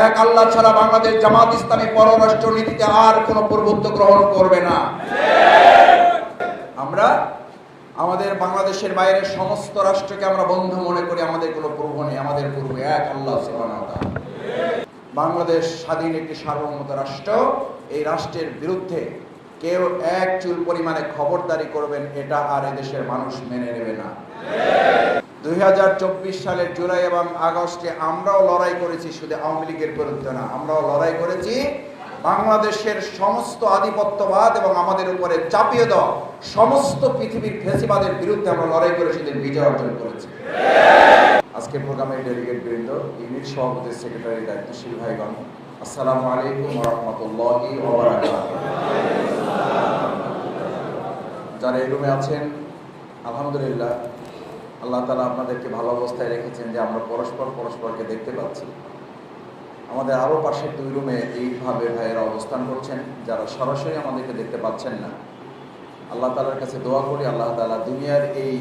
এক আল্লাহ ছাড়া বাংলাদেশ জামাত ইসলামী পররাষ্ট্র নীতিতে আর কোনো প্রভুত্ব গ্রহণ করবে না আমরা আমাদের বাংলাদেশের বাইরের সমস্ত রাষ্ট্রকে আমরা বন্ধু মনে করি, আমাদের কোনো প্রভু নেই, আমাদের পূর্বে এক আল্লাহ। বাংলাদেশ স্বাধীন একটি সার্বভৌমত রাষ্ট্র, এই রাষ্ট্রের বিরুদ্ধে কেউ এক চুল পরিমাণে খবরদারি করবেন, এটা আর এদেশের মানুষ মেনে নেবে না দুই সালের জুলাই এবং আগস্টে আমরাও লড়াই করেছি, শুধু আওয়ামী লীগের বিরুদ্ধে না, আমরাও লড়াই করেছি। বাংলাদেশের সমস্ত আধিপত্যবাদ এবং আমাদের উপরে চাপিয়ে দেওয়া সমস্ত পৃথিবীর ফেসিবাদের বিরুদ্ধে আমরা লড়াই করে সেদিন বিজয় অর্জন করেছি। আজকে প্রোগ্রামের ডেলিগেট বৃন্দ, ইউনিট সভাপতি সেক্রেটারি দায়িত্বশীল ভাইগণ, আসসালামু আলাইকুম রহমতুল্লাহি যারা এই রুমে আছেন, আলহামদুলিল্লাহ আল্লাহ তালা আপনাদেরকে ভালো অবস্থায় রেখেছেন যে আমরা পরস্পর পরস্পরকে দেখতে পাচ্ছি। আমাদের আরও পাশের দুই রুমে এইভাবে ভাইয়েরা অবস্থান করছেন, যারা সরাসরি আমাদেরকে দেখতে পাচ্ছেন না। আল্লাহ তালার কাছে দোয়া করি, আল্লাহ তালা দুনিয়ার এই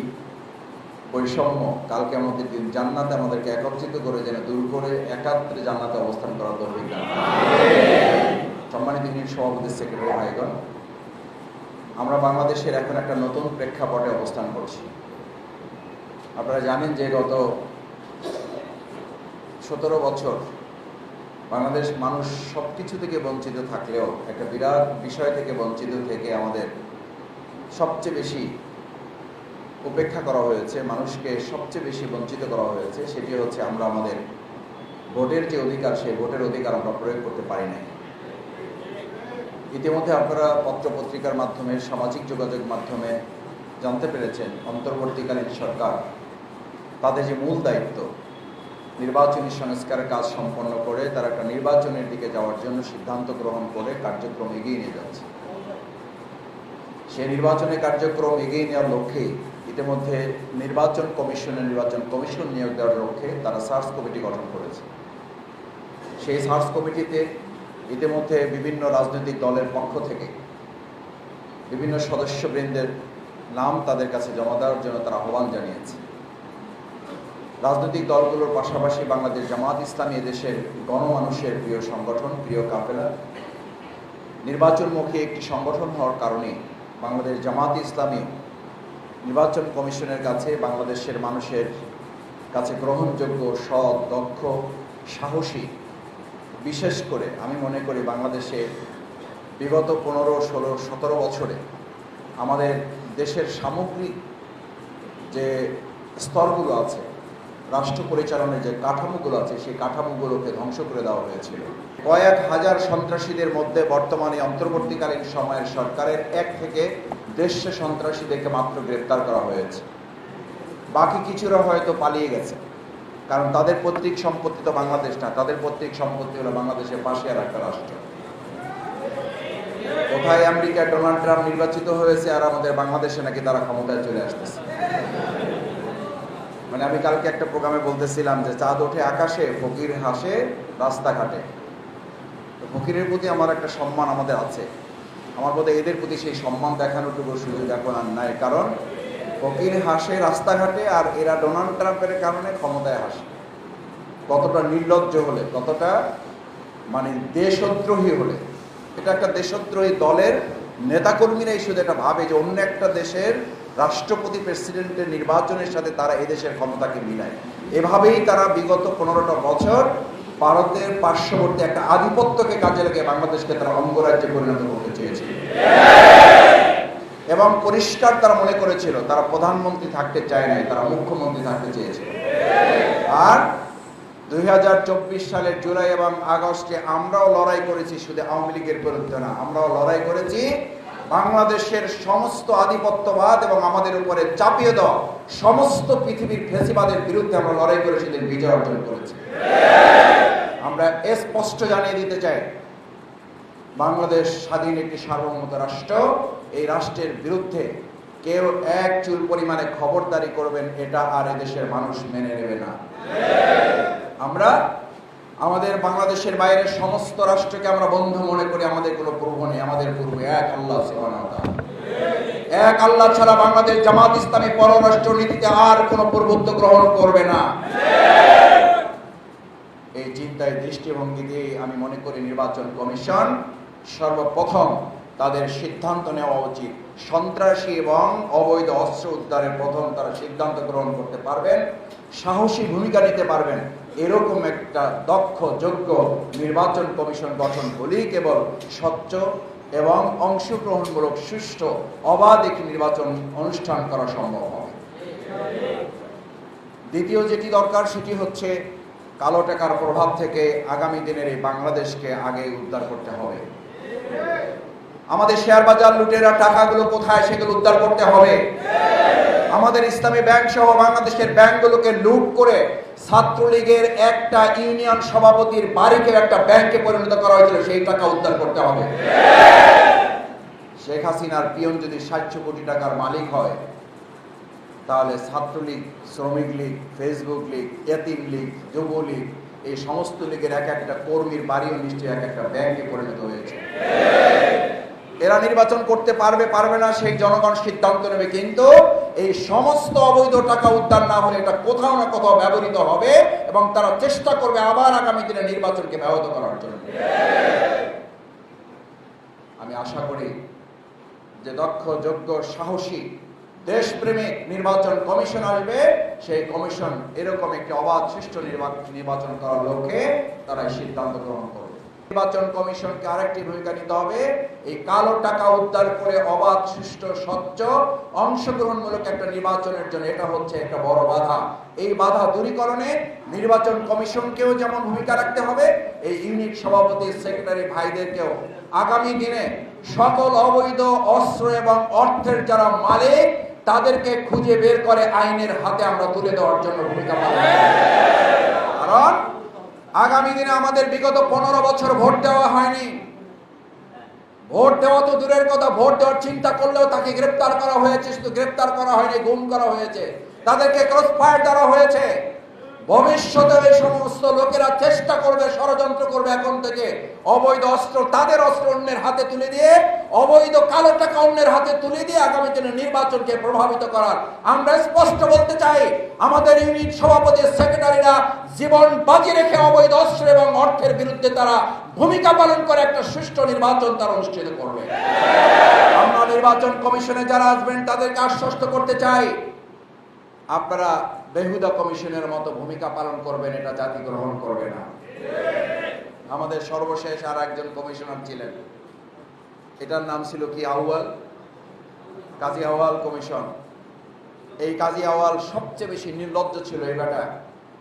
বৈষম্য কালকে আমাদের দিন জান্নাতে আমাদেরকে একত্রিত করে যেন দূর করে একাত্রে জান্নাতে অবস্থান করা দরকার সম্মানিত ইউনিট সভাপতি, সেক্রেটারি, ভাইগণ, আমরা বাংলাদেশের এখন একটা নতুন প্রেক্ষাপটে অবস্থান করছি। আপনারা জানেন যে গত সতেরো বছর বাংলাদেশ মানুষ সব কিছু থেকে বঞ্চিত থাকলেও, একটা বিরাট বিষয় থেকে বঞ্চিত থেকে আমাদের সবচেয়ে বেশি উপেক্ষা করা হয়েছে, মানুষকে সবচেয়ে বেশি বঞ্চিত করা হয়েছে, সেটি হচ্ছে আমরা আমাদের ভোটের যে অধিকার, সেই ভোটের অধিকার আমরা প্রয়োগ করতে পারি নাই। ইতিমধ্যে আপনারা পত্র পত্রিকার মাধ্যমে, সামাজিক যোগাযোগ মাধ্যমে জানতে পেরেছেন, অন্তর্বর্তীকালীন সরকার তাদের যে মূল দায়িত্ব, নির্বাচনী সংস্কারের কাজ সম্পন্ন করে তারা একটা নির্বাচনের দিকে যাওয়ার জন্য সিদ্ধান্ত গ্রহণ করে কার্যক্রম এগিয়ে নিয়ে যাচ্ছে। সেই নির্বাচনের কার্যক্রম এগিয়ে নেওয়ার লক্ষ্যে ইতিমধ্যে নির্বাচন কমিশনের নির্বাচন কমিশন নিয়োগ দেওয়ার লক্ষ্যে তারা সার্চ কমিটি গঠন করেছে। সেই সার্চ কমিটিতে ইতিমধ্যে বিভিন্ন রাজনৈতিক দলের পক্ষ থেকে বিভিন্ন সদস্যবৃন্দের নাম তাদের কাছে জমা দেওয়ার জন্য তারা আহ্বান জানিয়েছে। রাজনৈতিক দলগুলোর পাশাপাশি বাংলাদেশ জামাত ইসলামী এদেশের গণমানুষের প্রিয় সংগঠন, প্রিয় কাফেলা। নির্বাচনমুখী একটি সংগঠন হওয়ার কারণে বাংলাদেশ জামাত ইসলামী নির্বাচন কমিশনের কাছে, বাংলাদেশের মানুষের কাছে গ্রহণযোগ্য, সৎ, দক্ষ, সাহসী, বিশেষ করে আমি মনে করি বাংলাদেশে বিগত পনেরো, ষোলো, সতেরো বছরে আমাদের দেশের সামগ্রিক যে স্তরগুলো আছে রাষ্ট্র পরিচালনার যে কাঠামোগুলো আছে, সেই কাঠামোগুলোকে ধ্বংস করে দেওয়া হয়েছিল। কয়েক হাজার সন্ত্রাসীদের মধ্যে বর্তমানে অন্তর্বর্তীকালীন সময়ের সরকারের এক থেকে দেড়শো সন্ত্রাসীদেরকে মাত্র গ্রেপ্তার করা হয়েছে। বাকি কিছুরা হয়তো পালিয়ে গেছে, কারণ তাদের পৈতৃক সম্পত্তি তো বাংলাদেশ না, তাদের পৈতৃক সম্পত্তি হলো বাংলাদেশের পাশে আর একটা রাষ্ট্র। কোথায় আমেরিকা ডোনাল্ড ট্রাম্প নির্বাচিত হয়েছে আর আমাদের বাংলাদেশে নাকি তারা ক্ষমতায় চলে আসতেছে? মানে আমি কালকে একটা প্রোগ্রামে বলতেছিলাম যে চাঁদ ওঠে আকাশে, ফকির হাসে রাস্তাঘাটে। তো ফকিরের প্রতি আমার একটা সম্মান আমাদের আছে। আমার বোধহয় এদের প্রতি সেই সম্মান দেখানোটুকু সুযোগ এখন আর নাই। কারণ ফকির হাসে রাস্তাঘাটে আর এরা ডোনাল্ড ট্রাম্পের কারণে ক্ষমতায় হাসে। কতটা নির্লজ্জ হলে, কতটা মানে দেশদ্রোহী হলে। এটা একটা দেশদ্রোহী দলের নেতাকর্মীরাই শুধু এটা ভাবে যে অন্য একটা দেশের রাষ্ট্রপতি প্রেসিডেন্টের নির্বাচনের সাথে তারা এদেশের ক্ষমতাকে মিলায়। এভাবেই তারা বিগত পনেরোটা বছর ভারতের পার্শ্ববর্তী একটা আধিপত্যকে কাজে লাগিয়ে বাংলাদেশকে তারা অঙ্গরাজ্যে পরিণত করতে চেয়েছিল এবং পরিষ্কার তারা মনে করেছিল, তারা প্রধানমন্ত্রী থাকতে চায় নাই, তারা মুখ্যমন্ত্রী থাকতে চেয়েছিল আর দুই হাজার চব্বিশ সালের জুলাই এবং আগস্টে আমরাও লড়াই করেছি, শুধু আওয়ামী লীগের বিরুদ্ধে না, আমরাও লড়াই করেছি। বাংলাদেশের সমস্ত আধিপত্যবাদ এবং আমাদের উপরে চাপিয়ে দেওয়া সমস্ত পৃথিবীর ফেসিবাদের বিরুদ্ধে আমরা লড়াই করে সেদিন বিজয় অর্জন করেছি। আমরা স্পষ্ট জানিয়ে দিতে চাই, বাংলাদেশ স্বাধীন একটি সার্বভৌমত রাষ্ট্র, এই রাষ্ট্রের বিরুদ্ধে কেউ এক চুল পরিমাণে খবরদারি করবেন, এটা আর এদেশের মানুষ মেনে নেবে না। আমরা আমাদের বাংলাদেশের বাইরের সমস্ত রাষ্ট্রকে আমরা বন্ধু মনে করি, আমাদের কোনো প্রভু নেই, আমাদের পূর্বে এক আল্লাহ এক আল্লাহ ছাড়া বাংলাদেশ জামাত ইসলামী পররাষ্ট্র নীতিতে আর কোনো প্রভুত্ব গ্রহণ করবে না। এই চিন্তায় দৃষ্টিভঙ্গি দিয়ে আমি মনে করি নির্বাচন কমিশন সর্বপ্রথম তাদের সিদ্ধান্ত নেওয়া উচিত। সন্ত্রাসী এবং অবৈধ অস্ত্র উদ্ধারের প্রথম তারা সিদ্ধান্ত গ্রহণ করতে পারবেন, সাহসী ভূমিকা নিতে পারবেন। এরকম একটা দক্ষ, যোগ্য নির্বাচন কমিশন গঠন হলেই কেবল স্বচ্ছ এবং অংশগ্রহণমূলক, সুষ্ঠু, অবাধ একটি নির্বাচন অনুষ্ঠান করা সম্ভব হবে। দ্বিতীয় যেটি দরকার সেটি হচ্ছে কালো টাকার প্রভাব থেকে আগামী দিনের এই বাংলাদেশকে আগে উদ্ধার করতে হবে। আমাদের শেয়ার বাজার লুটেরা টাকাগুলো কোথায় সেগুলো উদ্ধার করতে হবে। আমাদের ইসলামী ব্যাংক সহ বাংলাদেশের ব্যাংকগুলোকে লুট করে ছাত্রলীগের একটা ইউনিয়ন সভাপতির বাড়িকে একটা ব্যাংকে পরিণত করা হয়েছিল, সেই টাকা উদ্ধার করতে হবে। শেখ হাসিনার পিয়ন যদি সাতশো কোটি টাকার মালিক হয়, তাহলে ছাত্রলীগ, শ্রমিক লীগ, ফেসবুক লীগ, এতিম লীগ যুবলীগ এই সমস্ত লীগের এক একটা কর্মীর বাড়িও নিশ্চয়ই এক একটা ব্যাংকে পরিণত হয়েছে। এরা নির্বাচন করতে পারবে পারবে না, সেই জনগণ সিদ্ধান্ত নেবে, কিন্তু এই সমস্ত অবৈধ টাকা উদ্ধার না হলে এটা কোথাও না কোথাও ব্যবহৃত হবে এবং তারা চেষ্টা করবে আবার আগামী দিনে নির্বাচনকে ব্যাহত করার জন্য। আমি আশা করি যে দক্ষ, যোগ্য, সাহসী, দেশপ্রেমিক নির্বাচন কমিশন আসবে। সেই কমিশন এরকম একটি অবাধ নির্বা- নির্বাচন করার লক্ষ্যে তারা সিদ্ধান্ত গ্রহণ করবে। নির্বাচন কমিশনকে আরেকটি ভূমিকা নিতে হবে। এই কালো টাকা উদ্ধার করে অবাধ, সুষ্ঠু, স্বচ্ছ, অংশগ্রহণমূলক একটা নির্বাচনের জন্য এটা হচ্ছে একটা বড় বাধা। এই বাধা দূরীকরণে নির্বাচন কমিশনকেও যেমন ভূমিকা রাখতে হবে, এই ইউনিট সভাপতি সেক্রেটারি ভাইদেরকেও। আগামী দিনে সকল অবৈধ অস্ত্র এবং অর্থের যারা মালিক, তাদেরকে খুঁজে বের করে আইনের হাতে আমরা তুলে দেওয়ার জন্য ভূমিকা পালন কারণ আগামী দিনে আমাদের বিগত পনেরো বছর ভোট দেওয়া হয়নি। ভোট দেওয়া তো দূরের কথা, ভোট দেওয়ার চিন্তা করলেও তাকে গ্রেপ্তার করা হয়েছে, শুধু গ্রেপ্তার করা হয়নি, গুম করা হয়েছে। তাদেরকে ক্রস ফায়ার দেওয়া হয়েছে। ভবিষ্যতে এই সমস্ত লোকেরা চেষ্টা করবে, ষড়যন্ত্র করবে এখন থেকে। অবৈধ অস্ত্র তাদের অস্ত্র অন্যের হাতে তুলে দিয়ে, অবৈধ কালো টাকা অন্যের হাতে তুলে দিয়ে আগামী দিনে নির্বাচনকে প্রভাবিত করার। আমরা স্পষ্ট বলতে চাই, আমাদের ইউনিট সভাপতি সেক্রেটারিরা জীবন বাজি রেখে অবৈধ অস্ত্র এবং অর্থের বিরুদ্ধে তারা ভূমিকা পালন করে একটা সুষ্ঠু নির্বাচন তারা অনুষ্ঠিত করবে। আমরা নির্বাচন কমিশনে যারা আসবেন তাদেরকে আশ্বস্ত করতে চাই, আপনারা বেহুদা কমিশনের মতো ভূমিকা পালন করবেন, এটা জাতি গ্রহণ করবে না। আমাদের সর্বশেষ আর একজন কমিশনার ছিলেন। এটার নাম ছিল কি আউয়াল কাজী আওয়াল কমিশন। এই কাজী আওয়াল সবচেয়ে বেশি নির্লজ্জ ছিল এই বেটা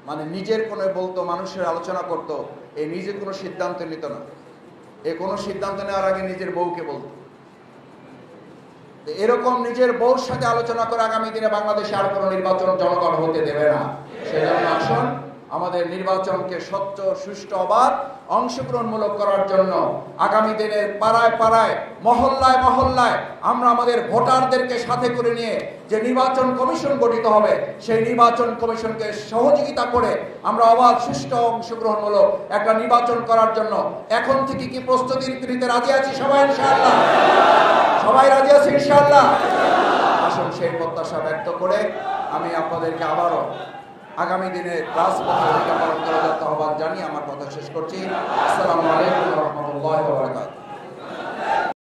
মানে নিজের কোনো বলতো, মানুষের আলোচনা করতো এই নিজে কোনো সিদ্ধান্ত নিত না। এ কোনো সিদ্ধান্ত নেওয়ার আগে নিজের বউকে বলতো। এরকম নিজের বউর সাথে আলোচনা করে আগামী দিনে বাংলাদেশে আর কোনো নির্বাচন জনগণ হতে দেবে না। সেজন্য আসুন, আমাদের নির্বাচনকে স্বচ্ছ, সুষ্ঠু, অবাধ অংশগ্রহণমূলক করার জন্য আগামী দিনের পাড়ায় পাড়ায়, মহল্লায় মহল্লায় আমরা আমাদের ভোটারদেরকে সাথে করে নিয়ে যে নির্বাচন কমিশন গঠিত হবে, সেই নির্বাচন কমিশনকে সহযোগিতা করে আমরা অবাধ, সুষ্ঠু অংশগ্রহণমূলক একটা নির্বাচন করার জন্য এখন থেকে কি প্রস্তুতির নিতে রাজি আছি সবাই ইনশাআল্লাহ? সবাই রাজি আছে ইনশাআল্লাহ? আসুন সেই প্রত্যাশা ব্যক্ত করে আমি আপনাদেরকে আবারও আগামী দিনে ক্লাস ভূমিকা পালন যাতে আহ্বান জানিয়ে আমার কথা শেষ করছি। আসসালামু আলাইকুম রহমতুল্লাহ